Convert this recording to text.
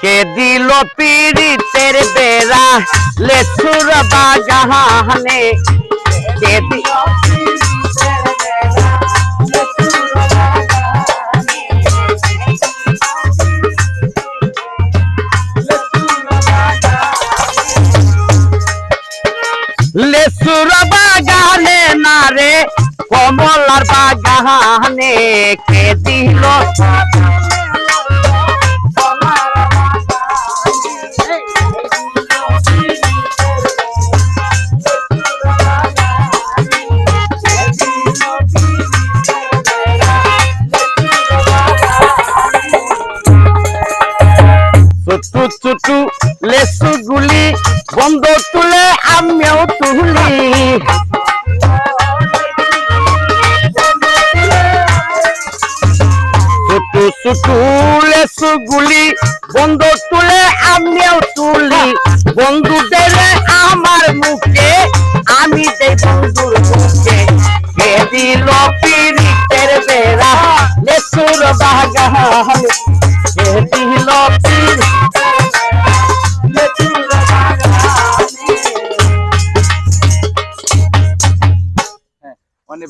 কে দিল পীড়িতের বেড়া? লেসুর বাগানে। কে দিল লেসুর বাগানে না রে, কমলার বাগানে। কে দিল ছোটু লেসু গুলি, বন্ধ তুলে আমিও তুলি। ছোটু ছোটু লেসু গুলি, বন্ধ তুলে আমিও তুলি। বন্ধুদের আমার মুখে, আমি দেই বন্ধুর মুখে। দিল on the.